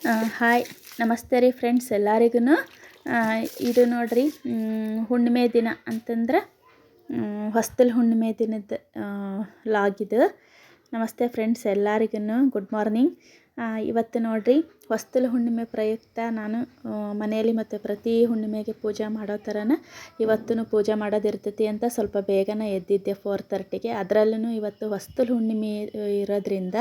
Hi, ನಮಸ್ತೆ ರೀ friends ಎಲ್ಲರಿಗೂ ಇದು ನೋಡ್ರಿ ಹುಣ್ಣಿಮೆ ದಿನ ಅಂತಂದ್ರೆ ಹೊಸ್ತಲ್ ಹುಣ್ಣಿಮೆ ದಿನದ ಲಾಗಿದು ನಮಸ್ತೆ ಫ್ರೆಂಡ್ಸ್ ಎಲ್ಲರಿಗೂ ಗುಡ್ ಮಾರ್ನಿಂಗ್. ಇವತ್ತು ನೋಡ್ರಿ ಹೊಸ್ತಲ ಹುಣ್ಣಿಮೆ ಪ್ರಯುಕ್ತ ನಾನು ಮನೆಯಲ್ಲಿ ಮತ್ತು ಪ್ರತಿ ಹುಣ್ಣಿಮೆಗೆ ಪೂಜೆ ಮಾಡೋ ಥರನ ಇವತ್ತೂ ಪೂಜೆ ಮಾಡೋದಿರ್ತೈತಿ ಅಂತ ಸ್ವಲ್ಪ ಬೇಗನೆ ಎದ್ದಿದ್ದೆ ಫೋರ್ ತರ್ಟಿಗೆ ಅದರಲ್ಲೂ ಇವತ್ತು ಹೊಸ್ತಲು ಹುಣ್ಣಿಮೆ ಇರೋದ್ರಿಂದ,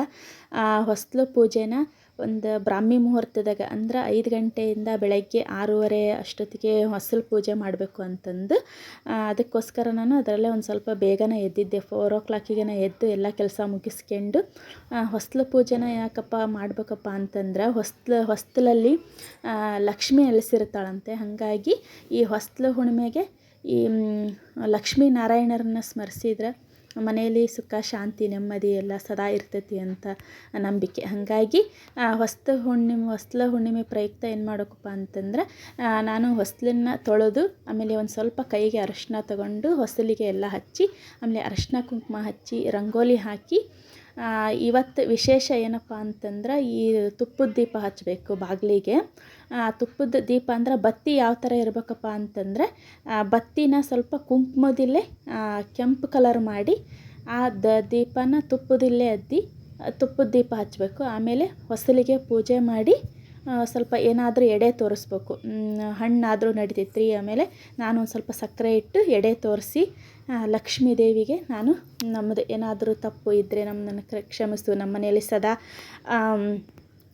ಆ ಹೊಸ್ತಲು ಪೂಜೆನ ಒಂದು ಬ್ರಾಹ್ಮಿ ಮುಹೂರ್ತದಾಗ ಅಂದ್ರೆ ಐದು ಗಂಟೆಯಿಂದ ಬೆಳಗ್ಗೆ ಆರೂವರೆ ಅಷ್ಟೊತ್ತಿಗೆ ಹೊಸಲು ಪೂಜೆ ಮಾಡಬೇಕು ಅಂತಂದು. ಅದಕ್ಕೋಸ್ಕರ ನಾನು ಅದರಲ್ಲೇ ಒಂದು ಸ್ವಲ್ಪ ಬೇಗನೆ ಎದ್ದಿದ್ದೆ. ಫೋರ್ ಓ ಕ್ಲಾಕಿಗೆ ಎದ್ದು ಎಲ್ಲ ಕೆಲಸ ಮುಗಿಸ್ಕೊಂಡು ಹೊಸಲು ಪೂಜೆನ ಯಾಕಪ್ಪ ಮಾಡಬೇಕಪ್ಪ ಅಂತಂದ್ರೆ ಹೊಸ್ಲು ಹೊಸ್ತಲಲ್ಲಿ ಲಕ್ಷ್ಮಿ ನೆಲೆಸಿರ್ತಾಳಂತೆ ಹಾಗಾಗಿ ಈ ಹೊಸ್ಲು ಹುಣ್ಮೆಗೆ ಈ ಲಕ್ಷ್ಮೀ ನಾರಾಯಣರನ್ನ ಸ್ಮರಿಸಿದ್ರೆ ಮನೆಯಲ್ಲಿ ಸುಖ, ಶಾಂತಿ, ನೆಮ್ಮದಿ ಎಲ್ಲ ಸದಾ ಇರ್ತೈತಿ ಅಂತ ನಂಬಿಕೆ. ಹಾಗಾಗಿ ಹೊಸ್ತು ಹುಣ್ಣಿಮೆ, ಹೊಸ್ಲ ಹುಣ್ಣಿಮೆ ಪ್ರಯುಕ್ತ ಏನು ಮಾಡೋಕಪ್ಪ ಅಂತಂದ್ರೆ ನಾನು ಹೊಸ್ಲನ್ನ ತೊಳೆದು, ಆಮೇಲೆ ಒಂದು ಸ್ವಲ್ಪ ಕೈಗೆ ಅರಶಿನ ತಗೊಂಡು ಹೊಸಲಿಗೆ ಎಲ್ಲ ಹಚ್ಚಿ, ಆಮೇಲೆ ಅರಶಿನ ಕುಂಕುಮ ಹಚ್ಚಿ, ರಂಗೋಲಿ ಹಾಕಿ ಇವತ್ತು ವಿಶೇಷ ಏನಪ್ಪ ಅಂತಂದ್ರೆ ಈ ತುಪ್ಪದ ದೀಪ ಹಚ್ಚಬೇಕು ಬಾಗಿಲಿಗೆ. ತುಪ್ಪದ ದೀಪ ಅಂದ್ರೆ ಬತ್ತಿ ಯಾವ ಥರ ಇರಬೇಕಪ್ಪ ಅಂತಂದರೆ ಬತ್ತಿನ ಸ್ವಲ್ಪ ಕುಂಕುಮದಿಲ್ಲೇ ಕೆಂಪು ಕಲರ್ ಮಾಡಿ ಆ ದ ದೀಪನ ತುಪ್ಪದಿಲ್ಲೇ ಅದ್ದಿ ತುಪ್ಪದ ದೀಪ ಹಚ್ಚಬೇಕು ಆಮೇಲೆ ಹೊಸಲಿಗೆ ಪೂಜೆ ಮಾಡಿ ಸ್ವಲ್ಪ ಏನಾದರೂ ಎಡೆ ತೋರಿಸ್ಬೇಕು. ಹಣ್ಣಾದರೂ ನಡೀತೈತ್ರಿ, ಆಮೇಲೆ ನಾನು ಒಂದು ಸ್ವಲ್ಪ ಸಕ್ಕರೆ ಇಟ್ಟು ಎಡೆ ತೋರಿಸಿ ಲಕ್ಷ್ಮೀ ದೇವಿಗೆ ನಾನು ನಮ್ಮದು ಏನಾದರೂ ತಪ್ಪು ಇದ್ದರೆ ನಮ್ಮನ್ನು ಕ್ಷಮಿಸು ನಮ್ಮ ಮನೆಯಲ್ಲಿ ಸದಾ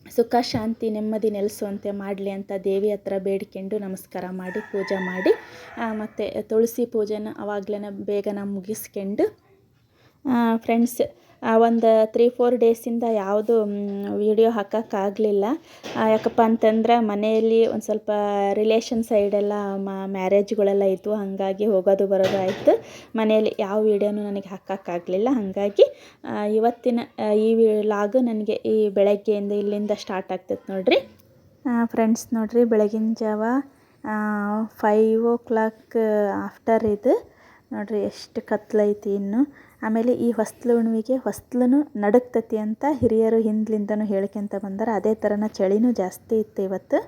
ಸುಖ, ಶಾಂತಿ, ನೆಮ್ಮದಿ ನೆಲೆಸುವಂತೆ ಮಾಡಲಿ ಅಂತ ದೇವಿ ಹತ್ರ ಬೇಡ್ಕೊಂಡು ನಮಸ್ಕಾರ ಮಾಡಿ, ಪೂಜೆ ಮಾಡಿ ಮತ್ತು ತುಳಸಿ ಪೂಜೆನ ಅವಾಗಲೇ ಬೇಗನೆ ಮುಗಿಸ್ಕೊಂಡು ಫ್ರೆಂಡ್ಸ್ ಒಂದು ತ್ರೀ ಫೋರ್ ಡೇಸಿಂದ ಯಾವುದು ವೀಡಿಯೋ ಹಾಕೋಕ್ಕಾಗಲಿಲ್ಲ ಯಾಕಪ್ಪ ಅಂತಂದ್ರೆ ಮನೆಯಲ್ಲಿ ಒಂದು ಸ್ವಲ್ಪ ರಿಲೇಷನ್ ಸೈಡೆಲ್ಲ ಮ್ಯಾರೇಜ್ಗಳೆಲ್ಲ ಇದ್ವು, ಹಾಗಾಗಿ ಹೋಗೋದು ಬರೋದು ಆಯಿತು. ಮನೆಯಲ್ಲಿ ಯಾವ ವೀಡಿಯೋನೂ ನನಗೆ ಹಾಕೋಕ್ಕಾಗಲಿಲ್ಲ ಹಾಗಾಗಿ ಇವತ್ತಿನ ಈ ಲಾಗು ನನಗೆ ಈ ಬೆಳಗ್ಗೆಯಿಂದ ಇಲ್ಲಿಂದ ಸ್ಟಾರ್ಟ್ ಆಗ್ತೈತೆ ನೋಡಿರಿ. ಫ್ರೆಂಡ್ಸ್ ನೋಡಿರಿ, ಬೆಳಗಿನ ಜಾವ ಫೈವ್ ಓ ಕ್ಲಾಕ್ ಆಫ್ಟರ್ ಇದು. ನೋಡಿರಿ, ಎಷ್ಟು ಕತ್ಲೈತಿ ಇನ್ನು. ಆಮೇಲೆ ಈ ಹೊಸ್ಲು ಹುಣ್ಣಿಮೆಗೆ ಹೊಸ್ಲನು ನಡುಕ್ತತಿ ಅಂತ ಹಿರಿಯರು ಹಿಂದ್ಲಿಂದನೂ ಹೇಳ್ಕೊಂತ ಬಂದಾರ. ಅದೇ ಥರನ ಚಳಿನೂ ಜಾಸ್ತಿ ಇತ್ತು ಇವತ್ತು.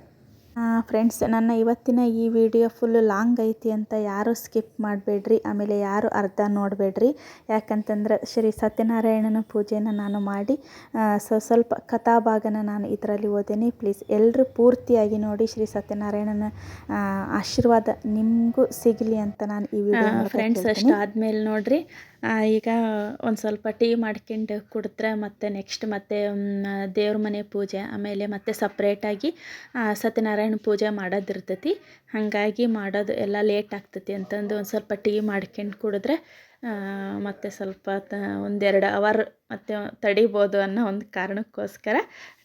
ಫ್ರೆಂಡ್ಸ್ ನನ್ನ ಇವತ್ತಿನ ಈ ವಿಡಿಯೋ ಫುಲ್ಲು ಲಾಂಗ್ ಐತಿ ಅಂತ ಯಾರು ಸ್ಕಿಪ್ ಮಾಡಬೇಡ್ರಿ. ಆಮೇಲೆ ಯಾರು ಅರ್ಧ ನೋಡಬೇಡ್ರಿ. ಯಾಕಂತಂದ್ರೆ ಶ್ರೀ ಸತ್ಯನಾರಾಯಣನ ಪೂಜೆನ ನಾನು ಮಾಡಿ ಸೊ ಸ್ವ ಸ್ವಲ್ಪ ಕಥಾಭಾಗನ ನಾನು ಇದರಲ್ಲಿ ಓದೇನಿ. ಪ್ಲೀಸ್ ಎಲ್ಲರೂ ಪೂರ್ತಿಯಾಗಿ ನೋಡಿ ಶ್ರೀ ಸತ್ಯನಾರಾಯಣನ ಆಶೀರ್ವಾದ ನಿಮಗೂ ಸಿಗಲಿ ಅಂತ ನಾನು ಈ ವಿಡಿಯೋ ಫ್ರೆಂಡ್ಸ್ ಅಷ್ಟು ಆದಮೇಲೆ ನೋಡ್ರಿ. ಈಗ ಒಂದು ಸ್ವಲ್ಪ ಟೀ ಮಾಡ್ಕೊಂಡು ಕುಡಿದ್ರೆ ಮತ್ತೆ ನೆಕ್ಸ್ಟ್ ಮತ್ತೆ ದೇವ್ರ ಮನೆ ಪೂಜೆ, ಆಮೇಲೆ ಮತ್ತೆ ಸಪ್ರೇಟಾಗಿ ಸತ್ಯನಾರಾಯಣ ಪೂಜೆ ಮಾಡೋದಿರ್ತೈತಿ. ಹಾಗಾಗಿ ಮಾಡೋದು ಎಲ್ಲ ಲೇಟ್ ಆಗ್ತೈತಿ ಅಂತಂದು ಒಂದು ಸ್ವಲ್ಪ ಟೀ ಮಾಡ್ಕೊಂಡು ಕುಡಿದ್ರೆ ಮತ್ತೆ ಸ್ವಲ್ಪ ತ ಒಂದೆರಡು ಅವರ್ ಮತ್ತೆ ತಡಿಬೋದು ಅನ್ನೋ ಒಂದು ಕಾರಣಕ್ಕೋಸ್ಕರ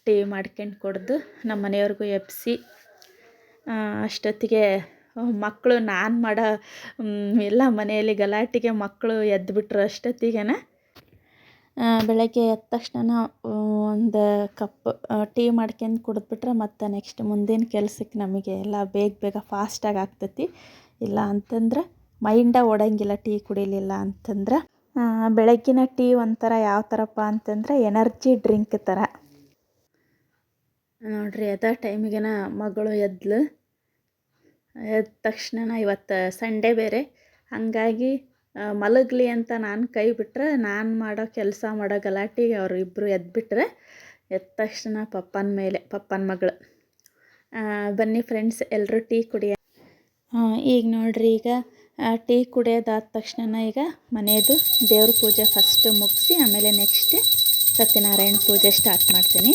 ಟೀ ಮಾಡ್ಕೊಂಡು ಕುಡ್ದು ನಮ್ಮ ಮನೆಯವ್ರಿಗೂ ಎಬ್ಬಿಸಿ ಅಷ್ಟೊತ್ತಿಗೆ ಮಕ್ಕಳು ನಾನು ಮಾಡೋ ಎಲ್ಲ ಮನೆಯಲ್ಲಿ ಗಲಾಟೆಗೆ ಮಕ್ಕಳು ಎದ್ದುಬಿಟ್ರು ಅಷ್ಟೊತ್ತಿಗೆನ ಬೆಳಗ್ಗೆ ಎದ್ದ ತಕ್ಷಣ ಒಂದು ಕಪ್ ಟೀ ಮಾಡ್ಕೊಂಡು ಕುಡಿದ್ಬಿಟ್ರೆ ಮತ್ತು ನೆಕ್ಸ್ಟ್ ಮುಂದಿನ ಕೆಲ್ಸಕ್ಕೆ ನಮಗೆ ಎಲ್ಲ ಬೇಗ ಬೇಗ ಫಾಸ್ಟಾಗಿ ಆಗ್ತೈತಿ. ಇಲ್ಲ ಅಂತಂದ್ರೆ ಮೈಂಡ ಓಡಂಗಿಲ್ಲ ಟೀ ಕುಡಿಲಿಲ್ಲ ಅಂತಂದ್ರೆ. ಬೆಳಗ್ಗಿನ ಟೀ ಒಂಥರ ಯಾವ ಥರಪ್ಪ ಅಂತಂದ್ರೆ ಎನರ್ಜಿ ಡ್ರಿಂಕ್ ಥರ ನೋಡಿರಿ ಅದ ಟೈಮಿಗೆನ ಮಗಳು ಎದ್ಲು. ಎದ್ದ ತಕ್ಷಣ ಇವತ್ತು ಸಂಡೇ ಬೇರೆ. ಹಾಗಾಗಿ ಮಲಗಲಿ ಅಂತ ನಾನು ಕೈ ಬಿಟ್ರೆ ನಾನು ಮಾಡೋ ಕೆಲಸ ಮಾಡೋ ಗಲಾಟೆಗೆ ಅವರು ಇಬ್ಬರು ಎದ್ಬಿಟ್ರೆ ಎದ್ದ ತಕ್ಷಣ ಪಪ್ಪನ ಮೇಲೆ, ಪಪ್ಪನ ಮಗಳು. ಬನ್ನಿ ಫ್ರೆಂಡ್ಸ್ ಎಲ್ಲರೂ ಟೀ ಕುಡಿಯ. ಈಗ ನೋಡ್ರಿ ಈಗ ಟೀ ಕುಡಿಯೋದಾದ ತಕ್ಷಣ ಈಗ ಮನೆಯದು ದೇವ್ರ ಪೂಜೆ ಫಸ್ಟ್ ಮುಗಿಸಿ, ಆಮೇಲೆ ನೆಕ್ಸ್ಟ್ ಸತ್ಯನಾರಾಯಣ ಪೂಜೆ ಸ್ಟಾರ್ಟ್ ಮಾಡ್ತೀನಿ.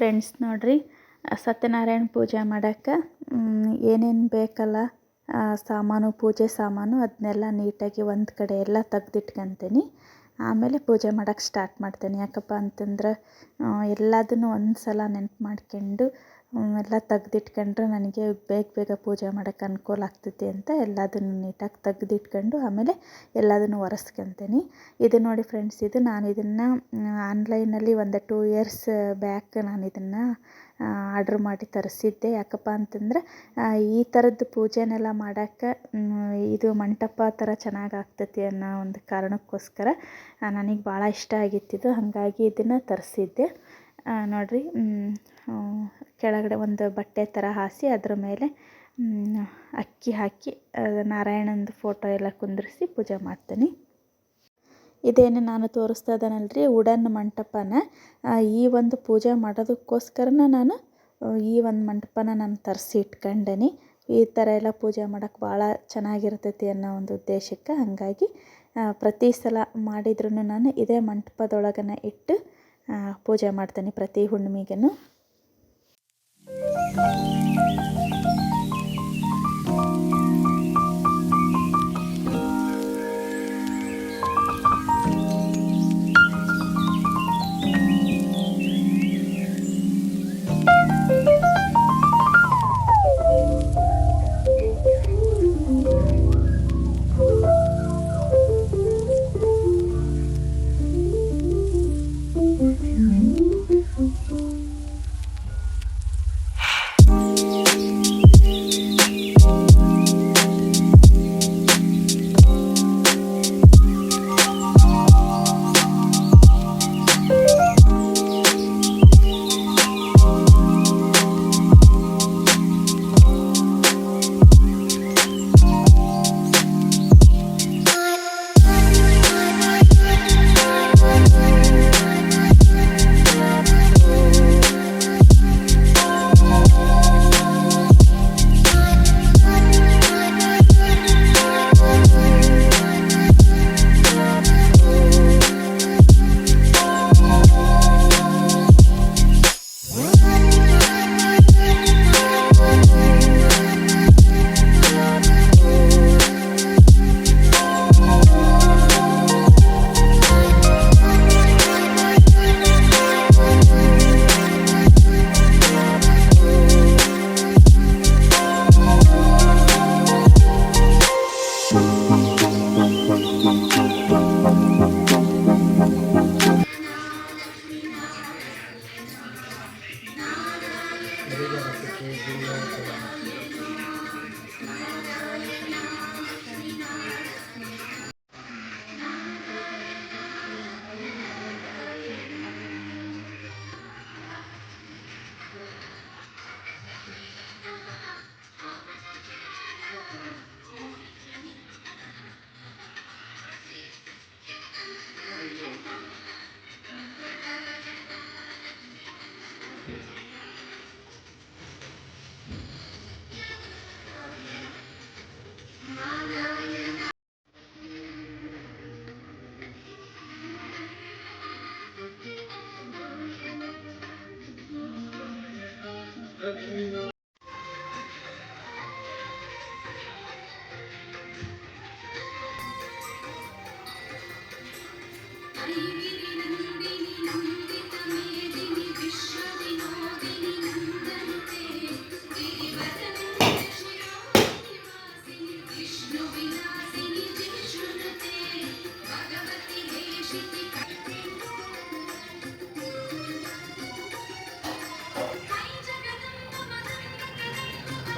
ಫ್ರೆಂಡ್ಸ್ ನೋಡ್ರಿ. ಸತ್ಯನಾರಾಯಣ ಪೂಜೆ ಮಾಡೋಕ್ಕೆ ಏನೇನು ಬೇಕಲ್ಲ ಸಾಮಾನು, ಪೂಜೆ ಸಾಮಾನು ಅದನ್ನೆಲ್ಲ ನೀಟಾಗಿ ಒಂದು ಕಡೆ ಎಲ್ಲ ತೆಗ್ದಿಟ್ಕೊತೀನಿ. ಆಮೇಲೆ ಪೂಜೆ ಮಾಡೋಕ್ಕೆ ಸ್ಟಾರ್ಟ್ ಮಾಡ್ತೇನೆ. ಯಾಕಪ್ಪ ಅಂತಂದ್ರೆ ಎಲ್ಲದನ್ನು ಒಂದು ಸಲ ನೆನ್ಪು ಮಾಡ್ಕೊಂಡು ಎಲ್ಲ ತೆಗ್ದಿಟ್ಕೊಂಡ್ರೆ ನನಗೆ ಬೇಗ ಬೇಗ ಪೂಜೆ ಮಾಡೋಕ್ಕೆ ಅನುಕೂಲ ಆಗ್ತೈತಿ ಅಂತ ಎಲ್ಲದನ್ನು ನೀಟಾಗಿ ತೆಗ್ದಿಟ್ಕೊಂಡು ಆಮೇಲೆ ಎಲ್ಲದನ್ನು ಒರೆಸ್ಕೊಂತೀನಿ. ಇದು ನೋಡಿ ಫ್ರೆಂಡ್ಸ್ ಇದು ನಾನು ಇದನ್ನು ಆನ್ಲೈನಲ್ಲಿ ಒಂದು ಟೂ ಇಯರ್ಸ್ ಬ್ಯಾಕ್ ನಾನು ಇದನ್ನು ಆರ್ಡ್ರ್ ಮಾಡಿ ತರಿಸಿದ್ದೆ. ಯಾಕಪ್ಪ ಅಂತಂದ್ರೆ ಈ ಥರದ್ದು ಪೂಜೆನೆಲ್ಲ ಮಾಡೋಕ್ಕೆ ಇದು ಮಂಟಪ ಥರ ಚೆನ್ನಾಗಿ ಆಗ್ತೈತಿ ಅನ್ನೋ ಒಂದು ಕಾರಣಕ್ಕೋಸ್ಕರ ನನಗೆ ಭಾಳ ಇಷ್ಟ ಆಗಿತ್ತಿದು. ಹಾಗಾಗಿ ಇದನ್ನು ತರಿಸಿದ್ದೆ. ನೋಡಿರಿ ಕೆಳಗಡೆ ಒಂದು ಬಟ್ಟೆ ಥರ ಹಾಸಿ ಅದ್ರ ಮೇಲೆ ಅಕ್ಕಿ ಹಾಕಿ ನಾರಾಯಣಂದು ಫೋಟೋ ಎಲ್ಲ ಕುಂದಿರಿಸಿ ಪೂಜೆ ಮಾಡ್ತೀನಿ. ಇದೇನು ನಾನು ತೋರಿಸ್ತಾ ಇದ್ದಾನಲ್ರಿ ವುಡನ್ ಮಂಟಪನ. ಈ ಒಂದು ಪೂಜೆ ಮಾಡೋದಕ್ಕೋಸ್ಕರನ ನಾನು ಈ ಒಂದು ಮಂಟಪನ ನಾನು ತರಿಸಿ ಇಟ್ಕೊಂಡೇನಿ. ಈ ಥರ ಎಲ್ಲ ಪೂಜೆ ಮಾಡೋಕ್ಕೆ ಭಾಳ ಚೆನ್ನಾಗಿರ್ತೈತಿ ಅನ್ನೋ ಒಂದು ಉದ್ದೇಶಕ್ಕೆ ಹಾಗಾಗಿ ಪ್ರತಿ ಸಲ ಮಾಡಿದ್ರೂ ನಾನು ಇದೇ ಮಂಟಪದೊಳಗನೆ ಇಟ್ಟು ಪೂಜೆ ಮಾಡ್ತೇನೆ ಪ್ರತಿ ಹುಣ್ಣಿಮೆಗೂ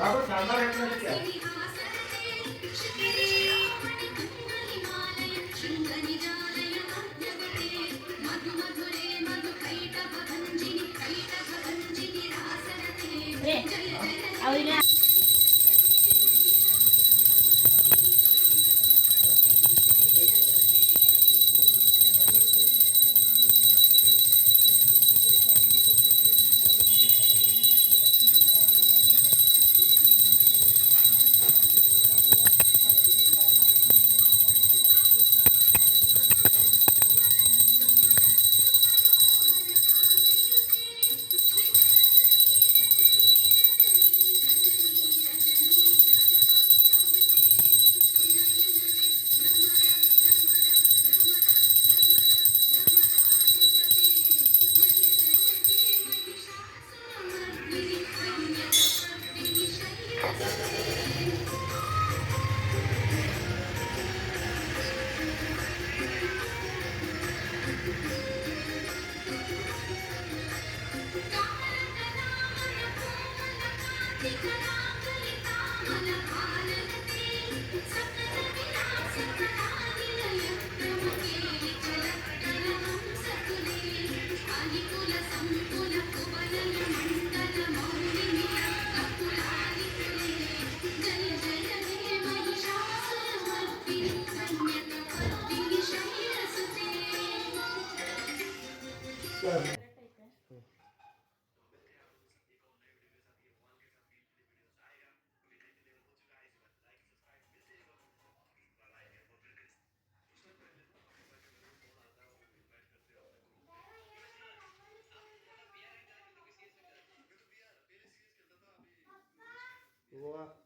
咱们看 jangan. Boa.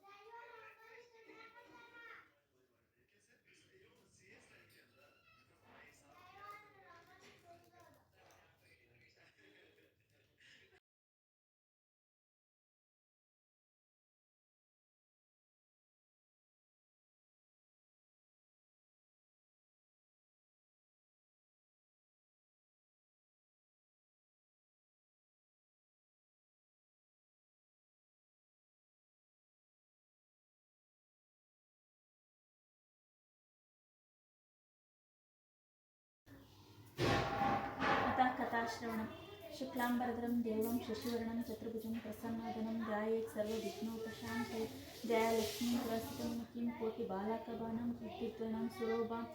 శుక్లాశ్రవణం శుక్లాంబరధరం దేవం శశివర్ణం చతుర్భుజం ప్రసన్నవదనం ధ్యాయే సర్వవిఘ్నోపశాంతై జయలక్ష్మీ పురస్థితం కిం కోటి బాలాకబాణం కీర్తిద్వనం సురోభాం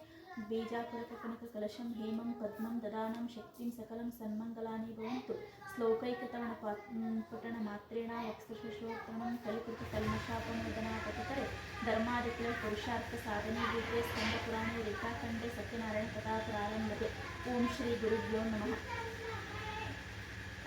బీజాకురకనకలశం హేమం పద్మం దదానం శక్తిం సకలం సన్మంగళాని భవంతు శ్లోకైకతవణ పుటన మాత్రేణ వక్సశిశోత్తమం కలికృతి కల్మషాపమోదనా పతితరే ధర్మాదికుల పురుషార్థ సాధనే దీపే స్కందపురాణే రేఖాఖండే సత్యనారాయణ కథా ప్రారంభతే ఓం శ్రీ గురుభ్యో నమ.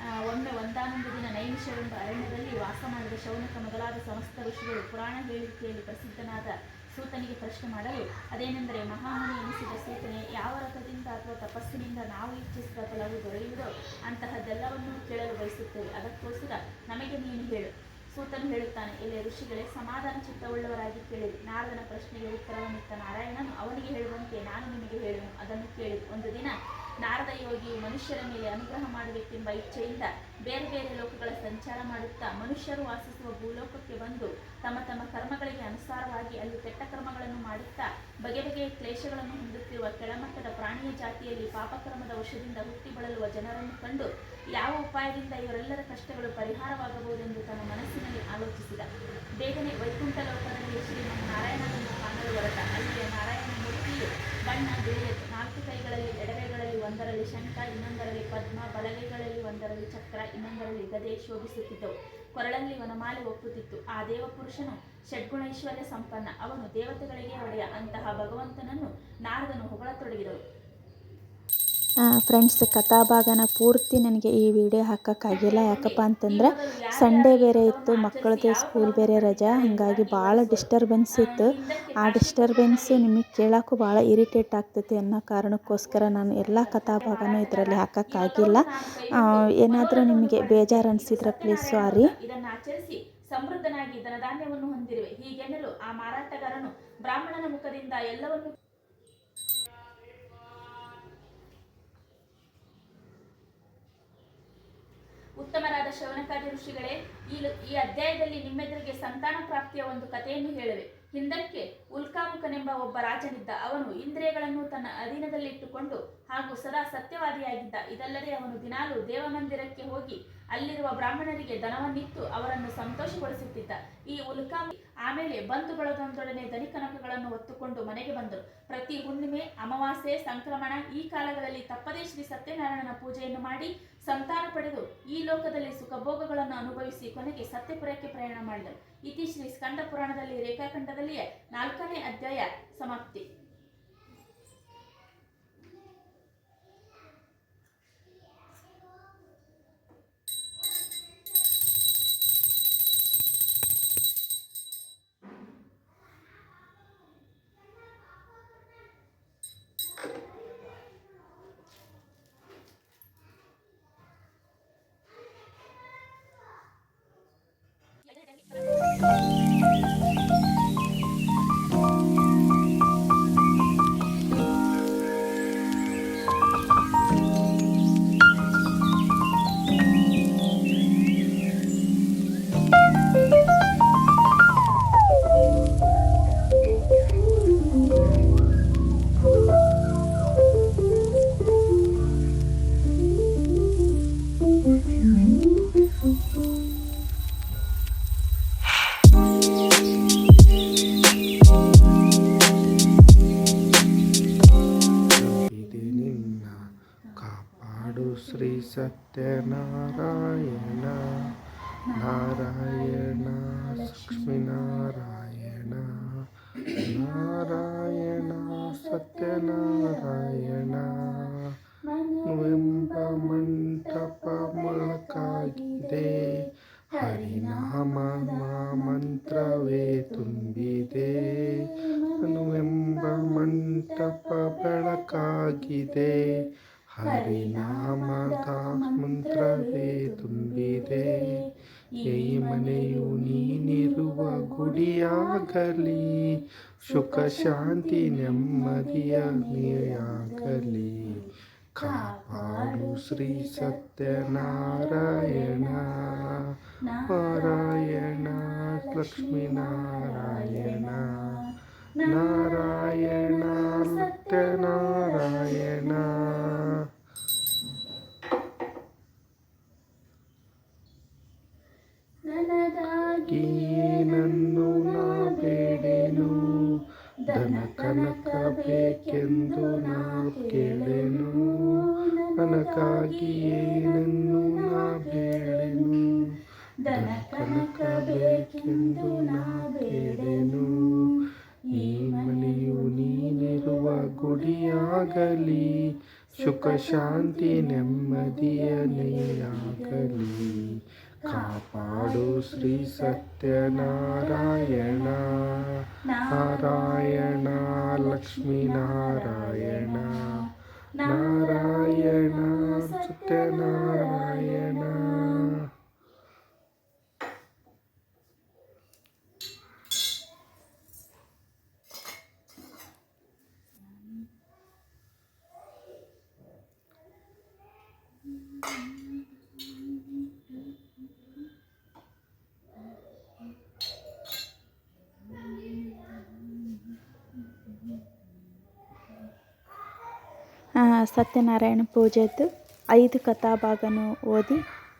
ಒಮ್ಮೆ ಒಂದಾನೊಂದು ದಿನ ನೈಮಿಷವೆಂಬ ಅರಣ್ಯದಲ್ಲಿ ವಾಸ ಮಾಡಿದ ಶೌನಕ ಮೊದಲಾದ ಸಮಸ್ತ ಋಷಿಗಳು ಪುರಾಣ ಹೇಳಿಕೆಯಲ್ಲಿ ಪ್ರಸಿದ್ಧನಾದ ಸೂತನಿಗೆ ಪ್ರಶ್ನೆ ಮಾಡಲು, ಅದೇನೆಂದರೆ ಮಹಾಮುನಿ ಎನಿಸಿದ ಸೂತನೆ, ಯಾವ ರಥದಿಂದ ಅಥವಾ ತಪಸ್ಸಿನಿಂದ ನಾವು ಇಚ್ಛಿಸಿದ ಫಲವು ದೊರೆಯುವುದೋ ಅಂತಹದ್ದೆಲ್ಲವನ್ನೂ ಕೇಳಲು ಬಯಸುತ್ತೇವೆ. ಅದಕ್ಕೋಸ್ಕರ ನಮಗೆ ನೀನು ಹೇಳು. ಸೂತನು ಹೇಳುತ್ತಾನೆ ಇಲ್ಲಿ ಋಷಿಗಳೇ ಸಮಾಧಾನ ಚಿತ್ತವುಳ್ಳವರಾಗಿ ಕೇಳಿರಿ. ನಾರದನ ಪ್ರಶ್ನೆಗೆ ಉತ್ತರವನ್ನಿತ್ತ ನಾರಾಯಣನು ಅವನಿಗೆ ಹೇಳುವಂತೆ ನಾನು ನಿಮಗೆ ಹೇಳುವೆನು. ಅದನ್ನು ಕೇಳಿ ಒಂದು ದಿನ ನಾರದ ಯೋಗಿಯು ಮನುಷ್ಯರ ಮೇಲೆ ಅನುಗ್ರಹ ಮಾಡಬೇಕೆಂಬ ಇಚ್ಛೆಯಿಂದ ಬೇರೆ ಬೇರೆ ಲೋಕಗಳ ಸಂಚಾರ ಮಾಡುತ್ತಾ ಮನುಷ್ಯರು ವಾಸಿಸುವ ಭೂಲೋಕಕ್ಕೆ ಬಂದು ತಮ್ಮ ತಮ್ಮ ಕರ್ಮಗಳಿಗೆ ಅನುಸಾರವಾಗಿ ಅಲ್ಲಿ ಕೆಟ್ಟ ಕರ್ಮಗಳನ್ನು ಮಾಡುತ್ತಾ ಬಗೆ ಬಗೆಯ ಕ್ಲೇಶಗಳನ್ನು ಹೊಂದುತ್ತಿರುವ ಕೆಳಮಟ್ಟದ ಪ್ರಾಣಿಯ ಜಾತಿಯಲ್ಲಿ ಪಾಪಕರ್ಮದ ವಶದಿಂದ ಹುಟ್ಟಿ ಬಳಲುವ ಜನರನ್ನು ಕಂಡು ಯಾವ ಉಪಾಯದಿಂದ ಇವರೆಲ್ಲರ ಕಷ್ಟಗಳು ಪರಿಹಾರವಾಗಬಹುದೆಂದು ತನ್ನ ಮನಸ್ಸಿನಲ್ಲಿ ಆಲೋಚಿಸಿದ. ಬೇಗನೆ ವೈಕುಂಠ ಲೋಕದಲ್ಲಿ ಶ್ರೀಮನ್ ನಾರಾಯಣನನ್ನು ಕಾಣಲು ಹೊರಟ. ಅಲ್ಲಿಯ ನಾರಾಯಣ ಮೂರ್ತಿಯು ಬಣ್ಣ ಬೇರೆ ನಾಲ್ಕು ಕೈಗಳಲ್ಲಿ ಒಂದರಲ್ಲಿ ಶಂಖ, ಇನ್ನೊಂದರಲ್ಲಿ ಪದ್ಮ, ಬಲಗೆಗಳಲ್ಲಿ ಒಂದರಲ್ಲಿ ಚಕ್ರ, ಇನ್ನೊಂದರಲ್ಲಿ ಗದೆ ಶೋಭಿಸುತ್ತಿದ್ದವು ಕೊರಳಲ್ಲಿ ವನಮಾಲೆ ಒಪ್ಪುತ್ತಿತ್ತು. ಆ ದೇವಪುರುಷನು ಷಡ್ಗುಣೈಶ್ವರ್ಯ ಸಂಪನ್ನ. ಅವನು ದೇವತೆಗಳಿಗೆ ಒಡೆಯ. ಅಂತಹ ಭಗವಂತನನ್ನು ನಾರದನು ಹೊಗಳತೊಡಗಿದಳು ಫ್ರೆಂಡ್ಸ್ ಕಥಾಭಾಗನ ಪೂರ್ತಿ ನನಗೆ ಈ ವಿಡಿಯೋ ಹಾಕೋಕ್ಕಾಗಿಲ್ಲ. ಯಾಕಪ್ಪ ಅಂತಂದ್ರೆ ಸಂಡೇ ಬೇರೆ ಇತ್ತು, ಮಕ್ಕಳದ್ದು ಸ್ಕೂಲ್ ಬೇರೆ ರಜಾ. ಹಾಗಾಗಿ ಭಾಳ ಡಿಸ್ಟರ್ಬೆನ್ಸ್ ಇತ್ತು. ಆ ಡಿಸ್ಟರ್ಬೆನ್ಸ್ ನಿಮಗೆ ಕೇಳೋಕ್ಕೂ ಭಾಳ ಇರಿಟೇಟ್ ಆಗ್ತೈತಿ ಅನ್ನೋ ಕಾರಣಕ್ಕೋಸ್ಕರ ನಾನು ಎಲ್ಲ ಕಥಾಭಾಗನೂ ಇದರಲ್ಲಿ ಹಾಕೋಕ್ಕಾಗಿಲ್ಲ. ಏನಾದರೂ ನಿಮಗೆ ಬೇಜಾರು ಅನಿಸಿದ್ರೆ ಪ್ಲೀಸ್ ಸಾರಿ ಸಮೃದ್ಧನಾಗಿ ಧನಧಾನ್ಯವನ್ನು ಹೊಂದಿರುವೆ. ಹೀಗೆನ್ನಲು ಆ ಮಾರಾಟಗಾರನು ಬ್ರಾಹ್ಮಣನ ಮುಖದಿಂದ ಎಲ್ಲವನ್ನು ಉತ್ತಮರಾದ ಶವನಕಾದಿ ಋಷಿಗಳೇ, ಈ ಈ ಅಧ್ಯಾಯದಲ್ಲಿ ನಿಮ್ಮೆದುರಿಗೆ ಸಂತಾನ ಪ್ರಾಪ್ತಿಯ ಒಂದು ಕಥೆಯನ್ನು ಹೇಳುವೆ. ಹಿಂದಕ್ಕೆ ಉಲ್ಕಾಮುಖನೆಂಬ ಒಬ್ಬ ರಾಜನಿದ್ದ ಅವನು ಇಂದ್ರಿಯಗಳನ್ನು ತನ್ನ ಅಧೀನದಲ್ಲಿಟ್ಟುಕೊಂಡು ಹಾಗೂ ಸದಾ ಸತ್ಯವಾದಿಯಾಗಿದ್ದ. ಇದಲ್ಲದೆ ಅವನು ದಿನಾಲು ದೇವಮಂದಿರಕ್ಕೆ ಹೋಗಿ ಅಲ್ಲಿರುವ ಬ್ರಾಹ್ಮಣರಿಗೆ ದನವನ್ನಿತ್ತು ಅವರನ್ನು ಸಂತೋಷಗೊಳಿಸುತ್ತಿದ್ದ. ಈ ಉಲ್ಕಾಮು ಆಮೇಲೆ ಬಂಧು ಬಳಗದೊಡನೆ ಧನಿಕನಕಗಳನ್ನು ಹೊತ್ತುಕೊಂಡು ಮನೆಗೆ ಬಂದರು. ಪ್ರತಿ ಹುಣ್ಣಿಮೆ, ಅಮಾವಾಸ್ಯೆ, ಸಂಕ್ರಮಣ ಈ ಕಾಲಗಳಲ್ಲಿ ತಪ್ಪದೇ ಶ್ರೀ ಸತ್ಯನಾರಾಯಣನ ಪೂಜೆಯನ್ನು ಮಾಡಿ ಸಂತಾನ ಪಡೆದು ಈ ಲೋಕದಲ್ಲಿ ಸುಖಭೋಗಗಳನ್ನು ಅನುಭವಿಸಿ ಕೊನೆಗೆ ಸತ್ಯಪುರಕ್ಕೆ ಪ್ರಯಾಣ ಮಾಡಿದರು. ಇತಿ ಶ್ರೀ ಸ್ಕಂದ ಪುರಾಣದಲ್ಲಿ ರೇಖಾಖಂಡದಲ್ಲಿಯೇ ನಾಲ್ಕನೇ ಅಧ್ಯಾಯ ಸಮಾಪ್ತಿ. ಸತ್ಯನಾರಾಯಣ ನುವೆಂಬ ಮಂಟಪ ಮೊಳಕಾಗಿದೆ. ಹರಿನಾಮ ಮಂತ್ರವೇ ತುಂಬಿದೆ. ವೆಂಬ ಮಂಟಪ ಬೆಳಕಾಗಿದೆ. ಹರಿನಾಮದ ಮಂತ್ರವೇ ತುಂಬಿದೆ. ಈ ಮನೆಯು ನೀನಿರುವ ಗುಡಿಯಾಗಲಿ. ಸುಖ ಶಾಂತಿ ನೆಮ್ಮದಿಯ ನೀಯಾಗಲಿ ಕಾಪಾಡು ಶ್ರೀ ಸತ್ಯನಾರಾಯಣ ನಾರಾಯಣ ಲಕ್ಷ್ಮೀನಾರಾಯಣ ನಾರಾಯಣ ಸತ್ಯನಾರಾಯಣ ಕನಕ ಬೇಕೆಂದು ನಾ ಕೇಳೆನು. ನನಗಾಗಿ ಏನನ್ನು ನಾ ಧನ ಕನಕ ಬೇಕೆಂದು ನಾ ಕೇಳೆನು ಈ ಮನೆಯು ನೀನಿರುವ ಗುಡಿಯಾಗಲಿ ಸುಖ ಶಾಂತಿ ನೆಮ್ಮದಿಯ ನೀಯಾಗಲಿ ಕಾಪಾಡು ಶ್ರೀ ಸತ್ಯನಾರಾಯಣ ನಾರಾಯಣ ಲಕ್ಷ್ಮೀನಾರಾಯಣ ನಾರಾಯಣ ಸತ್ಯನಾರಾಯಣ ಆ, ಸತ್ಯನಾರಾಯಣ ಪೂಜೆದು ಐದು ಕಥಾಭಾಗನೂ ಓದಿ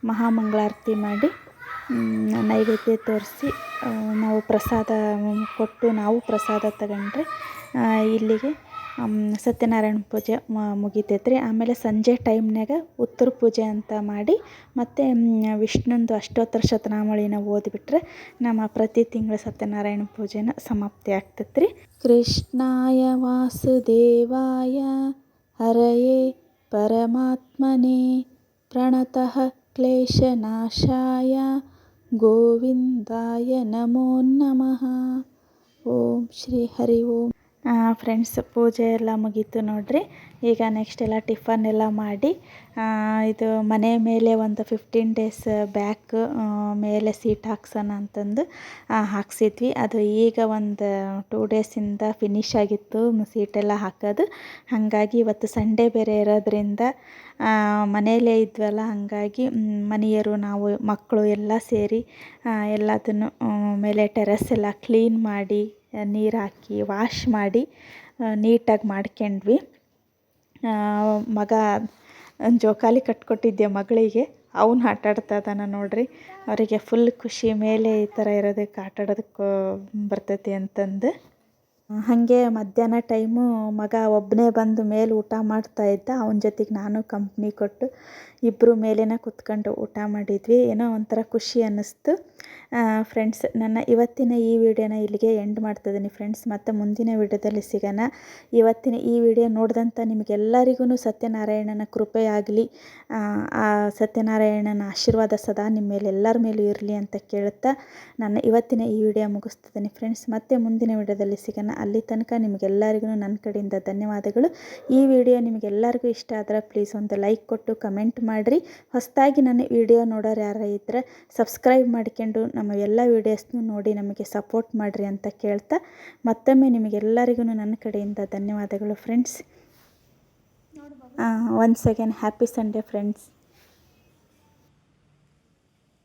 ಮಹಾಮಂಗಳಾರತಿ ಮಾಡಿ ನೈವೇದ್ಯ ತೋರಿಸಿ ನಾವು ಪ್ರಸಾದ ಕೊಟ್ಟು ನಾವು ಪ್ರಸಾದ ತಗೊಂಡ್ರೆ ಇಲ್ಲಿಗೆ ಸತ್ಯನಾರಾಯಣ ಪೂಜೆ ಮುಗಿತೈತೆ ರೀ ಆಮೇಲೆ ಸಂಜೆ ಟೈಮ್ನಾಗ ಉತ್ತರ ಪೂಜೆ ಅಂತ ಮಾಡಿ, ಮತ್ತು ವಿಷ್ಣುಂದು ಅಷ್ಟೋತ್ತರ ಶತನಾಮಳಿನ ಓದಿಬಿಟ್ರೆ ನಮ್ಮ ಪ್ರತಿ ತಿಂಗಳ ಸತ್ಯನಾರಾಯಣ ಪೂಜೆನ ಸಮಾಪ್ತಿ ಆಗ್ತೈತ್ರಿ. ಕೃಷ್ಣಾಯ ವಾಸುದೇವಾಯ. हरये परमात्मने प्रणतः क्लेशनाशाय गोविन्दाय नमो नमः। ॐ श्री हरि ओम्। ಫ್ರೆಂಡ್ಸ್ ಪೂಜೆ ಎಲ್ಲ ಮುಗೀತು ನೋಡ್ರಿ. ಈಗ ನೆಕ್ಸ್ಟ್ ಎಲ್ಲ ಟಿಫನ್ ಎಲ್ಲ ಮಾಡಿ ಇದು ಮನೆ ಮೇಲೆ ಒಂದು ಫಿಫ್ಟೀನ್ ಡೇಸ್ ಬ್ಯಾಕ್ ಮೇಲೆ ಸೀಟ್ ಹಾಕ್ಸೋಣ ಅಂತಂದು ಹಾಕ್ಸಿದ್ವಿ. ಅದು ಈಗ ಒಂದು ಟೂ ಡೇಸಿಂದ ಫಿನಿಶ್ ಆಗಿತ್ತು ಸೀಟೆಲ್ಲ ಹಾಕೋದು. ಹಾಗಾಗಿ ಇವತ್ತು ಸಂಡೇ ಬೇರೆ ಇರೋದ್ರಿಂದ ಮನೆಯಲ್ಲೇ ಇದ್ವಲ್ಲ, ಹಾಗಾಗಿ ಮನೆಯರು ನಾವು, ಮಕ್ಕಳು ಎಲ್ಲ ಸೇರಿ ಎಲ್ಲದನ್ನು ಮೇಲೆ ಟೆರೆಸ್ ಎಲ್ಲ ಕ್ಲೀನ್ ಮಾಡಿ ನೀರು ಹಾಕಿ ವಾಶ್ ಮಾಡಿ ನೀಟಾಗಿ ಮಾಡ್ಕೊಂಡ್ವಿ. ಮಗ ಜೋಕಾಲಿ ಕಟ್ಕೊಟ್ಟಿದ್ದೆ ಮಗಳಿಗೆ? ಅವನು ಆಟ ಆಡ್ತಾ ಇದ್ದಾನೆ ನೋಡಿರಿ. ಅವರಿಗೆ ಫುಲ್ ಖುಷಿ ಮೇಲೆ ಈ ಥರ ಇರೋದಕ್ಕೆ ಆಟ ಆಡೋದಕ್ಕೆ ಬರ್ತೈತಿ ಅಂತಂದು. ಹಾಗೆ ಮಧ್ಯಾಹ್ನ ಟೈಮು ಮಗ ಒಬ್ಬನೇ ಬಂದು ಮೇಲೆ ಊಟ ಮಾಡ್ತಾ ಇದ್ದ. ಅವನ ಜೊತೆಗೆ ನಾನು ಕಂಪ್ನಿ ಕೊಟ್ಟು ಇಬ್ಬರು ಮೇಲೇನ ಕುತ್ಕೊಂಡು ಊಟ ಮಾಡಿದ್ವಿ. ಏನೋ ಒಂಥರ ಖುಷಿ ಅನ್ನಿಸ್ತು. ಫ್ರೆಂಡ್ಸ್ ನನ್ನ ಇವತ್ತಿನ ಈ ವಿಡಿಯೋನ ಇಲ್ಲಿಗೆ ಎಂಡ್ ಮಾಡ್ತಿದ್ದೀನಿ ಫ್ರೆಂಡ್ಸ್ ಮತ್ತು ಮುಂದಿನ ವಿಡಿಯೋದಲ್ಲಿ ಸಿಗೋಣ. ಇವತ್ತಿನ ಈ ವಿಡಿಯೋ ನೋಡಿದಂಥ ನಿಮಗೆಲ್ಲರಿಗೂ ಸತ್ಯನಾರಾಯಣನ ಕೃಪೆಯಾಗಲಿ ಆ ಸತ್ಯನಾರಾಯಣನ ಆಶೀರ್ವಾದ ಸದಾ ನಿಮ್ಮ ಮೇಲೆ ಎಲ್ಲರ ಮೇಲೂ ಇರಲಿ ಅಂತ ಕೇಳುತ್ತಾ ನನ್ನ ಇವತ್ತಿನ ಈ ವಿಡಿಯೋ ಮುಗಿಸ್ತಿದ್ದೀನಿ ಫ್ರೆಂಡ್ಸ್ ಮತ್ತೆ ಮುಂದಿನ ವಿಡಿಯೋದಲ್ಲಿ ಸಿಗೋಣ. ಅಲ್ಲಿ ತನಕ ನಿಮಗೆಲ್ಲರಿಗೂ ನನ್ನ ಕಡೆಯಿಂದ ಧನ್ಯವಾದಗಳು. ಈ ವಿಡಿಯೋ ನಿಮಗೆಲ್ಲರಿಗೂ ಇಷ್ಟ ಆದರೆ ಪ್ಲೀಸ್ ಒಂದು ಲೈಕ್ ಕೊಟ್ಟು ಕಮೆಂಟ್ ಮಾಡಿರಿ. ಹೊಸದಾಗಿ ನನ್ನ ವಿಡಿಯೋ ನೋಡೋರು ಯಾರು ಇದ್ದರೆ ಸಬ್ಸ್ಕ್ರೈಬ್ ಮಾಡ್ಕೊಂಡು ನಮ್ಮ ಎಲ್ಲ ವೀಡಿಯೋಸ್ನು ನೋಡಿ ನಮಗೆ ಸಪೋರ್ಟ್ ಮಾಡಿರಿ ಅಂತ ಕೇಳ್ತಾ ಮತ್ತೊಮ್ಮೆ ನಿಮಗೆಲ್ಲರಿಗೂ ನನ್ನ ಕಡೆಯಿಂದ ಧನ್ಯವಾದಗಳು friends. Once again happy Sunday friends